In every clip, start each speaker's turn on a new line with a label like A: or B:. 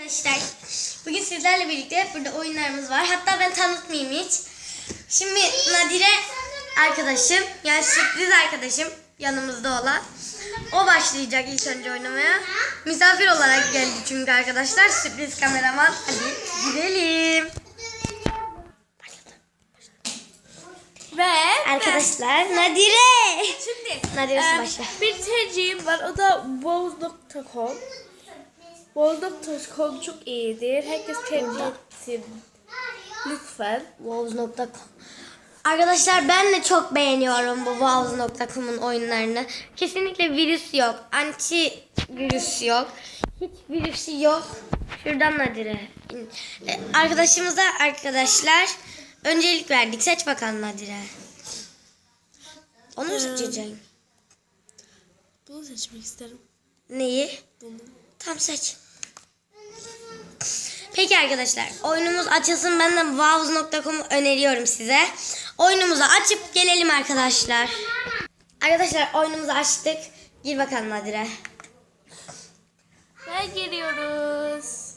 A: Arkadaşlar bugün sizlerle birlikte burada oyunlarımız var. Hatta ben tanıtmayayım hiç. Şimdi Nadire arkadaşım yani sürpriz arkadaşım yanımızda olan. O başlayacak ilk önce oynamaya. Misafir olarak geldi çünkü arkadaşlar sürpriz kameraman. Hadi gidelim.
B: Ve
A: Arkadaşlar Nadire.
B: şimdi
A: Nadire başla.
B: bir tercihim var o da Boz.com. Boz.com çok iyidir. Herkes tercih etsin. Lütfen.
A: Wow.com Arkadaşlar ben de çok beğeniyorum bu Wow.com'un oyunlarını. Kesinlikle virüs yok. Anti virüs yok. Hiç virüsü yok. Şuradan Nadire. E, Arkadaşımıza arkadaşlar öncelik verdik. Seç bakalım Nadire. Onu mu seçeceksin?
B: Bunu seçmek isterim.
A: Neyi?
B: Bunu.
A: Tam seç. Peki arkadaşlar oyunumuz açılsın ben de wow.com'u öneriyorum size. Oyunumuzu açıp gelelim arkadaşlar. Arkadaşlar oyunumuzu açtık. Gir bakalım Nadire.
B: Ve geliyoruz.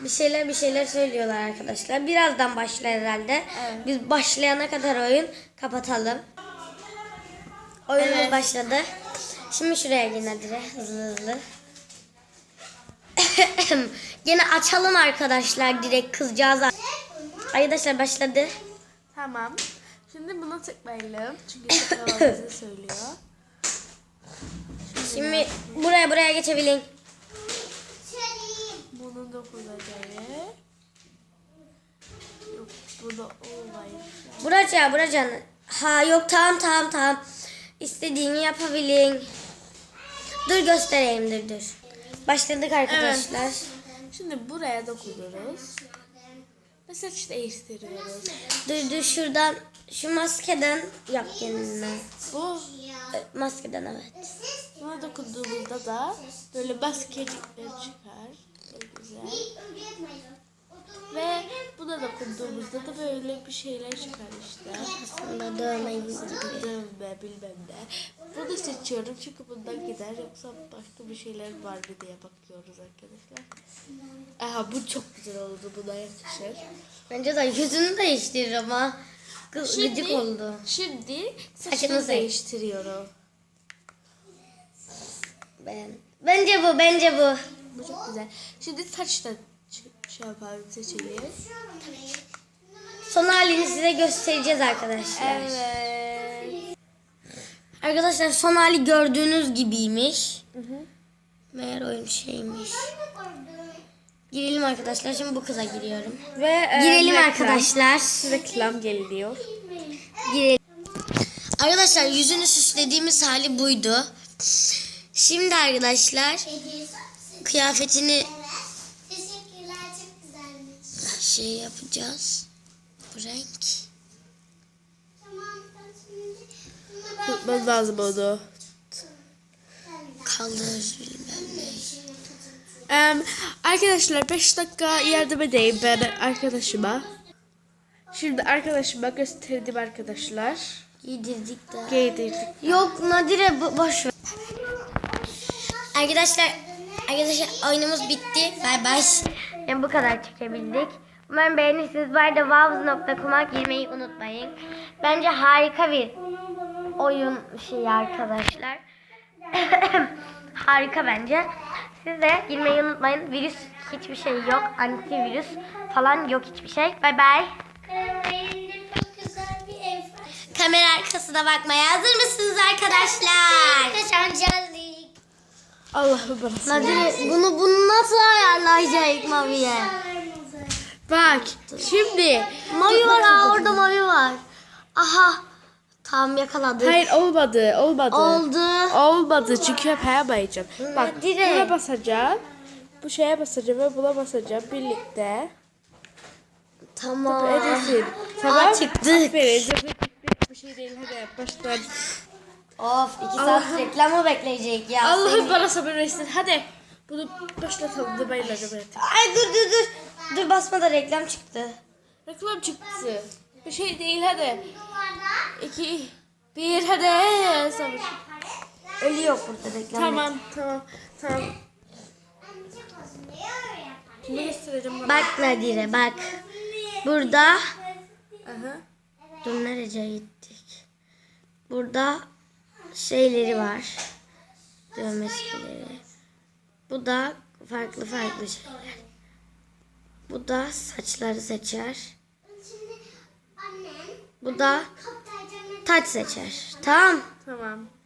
A: Bir şeyler bir şeyler söylüyorlar arkadaşlar. Birazdan başlar herhalde.
B: Evet.
A: Biz başlayana kadar oyun kapatalım. Oyunumuz
B: Evet.
A: başladı. Şimdi şuraya gir Nadire hızlı hızlı. Yine açalım arkadaşlar direkt kızcağız. Arkadaşlar başladı.
B: Tamam. Şimdi buna tıklayalım. Çünkü bize söylüyor.
A: Şimdi buraya buraya geçebilin.
B: Bunu da kullanacağız. Yok bunu olmayın.
A: Buraca buraca. Ha yok tamam tamam tamam. İstediğini yapabilin. Dur göstereyim dur dur. Başladık arkadaşlar.
B: Şimdi buraya dokunuyoruz. Ve saç değiştiriyoruz.
A: Dur dur şuradan şu maskeden yap kendine.
B: Bu
A: E, Maskeden evet.
B: buna dokunduğumuzda da böyle maskecikler çıkar. Çok güzel. Ve buna dokunduğumuzda da böyle bir şeyler çıkar işte.
A: Aslında dövme
B: bilmem ne. Bunu seçiyorum çünkü bundan gider yoksa başka bir şeyler var mı diye bakıyoruz arkadaşlar. Aha bu çok güzel oldu buna yakışır.
A: Bence de yüzünü değiştirir ama. Kız gıcık oldu.
B: Şimdi
A: Saçını
B: değiştiriyorum.
A: Ben. Bence bu bence bu.
B: Bu çok güzel. Şimdi saç da ç- şey yapalım seçelim.
A: Son halini size göstereceğiz arkadaşlar.
B: Evet.
A: Arkadaşlar son hali gördüğünüz gibiymiş. Meğer oyun şeymiş. Girelim arkadaşlar. Şimdi bu kıza giriyorum.
B: Ve e,
A: Girelim
B: reklam-
A: arkadaşlar.
B: Reklam geliyor.
A: Girelim. Arkadaşlar yüzünü süslediğimiz hali buydu. Şimdi arkadaşlar kıyafetini
C: Teşekkürler çok güzelmiş.
A: şey yapacağız. Bu renk.
B: Tutmaz lazım onu.
A: Kaldır bilmem ne.
B: Em, arkadaşlar 5 dakika yardım edeyim ben arkadaşıma. Şimdi arkadaşıma gösterdim arkadaşlar.
A: Giydirdik de.
B: Giydirdik.
A: Yok Nadire bo- boş ver. Arkadaşlar arkadaşlar oyunumuz bitti. Bay bay. Yani bu kadar çekebildik. Umarım beğenirsiniz. Bu arada wowz.com'a girmeyi unutmayın. Bence harika bir oyun şeyi arkadaşlar. harika bence. Siz de girmeyi unutmayın. Virüs hiçbir şey yok. Antivirüs falan yok hiçbir şey. Bay bay. Kamera arkasına bakmaya hazır mısınız arkadaşlar?
C: Kaçancılık.
B: Allah'ım bana.
A: Nadire bunu bunu nasıl ayarlayacak Mavi'ye?
B: Bak şimdi.
A: Mavi var ha orada mavi var. Aha. Tam yakaladık.
B: Hayır olmadı olmadı.
A: Oldu.
B: Olmadı çünkü hep yapamayacağım. Bak
A: Direkt.
B: buna basacağım. Bu şeye basacağım ve buna basacağım birlikte.
A: Tamam.
B: Edesin.
A: Aa,
B: Tamam.
A: çıktık.
B: Aferin. Bir şey değil. Hadi baştan.
A: Of iki saat reklamı bekleyecek ya.
B: Allah'ım bana sabır versin. Hadi. Bunu başlatalım da bayılacağım.
A: Ay dur dur dur. Dur basma da reklam çıktı.
B: Reklam çıktı. Bir şey değil hadi. İki, bir hadi. Sabır.
A: Ölü yok burada reklam.
B: Tamam tamam tamam. Kimi göstereceğim bana?
A: Bak Nadire bak. Burada
B: Aha.
A: dur nereye gittik? Burada şeyleri var. Dövmesileri. Bu da farklı farklı şeyler. Bu da saçları seçer.
C: Şimdi annem
A: Bu da taç seçer. Tamam.
B: Tamam.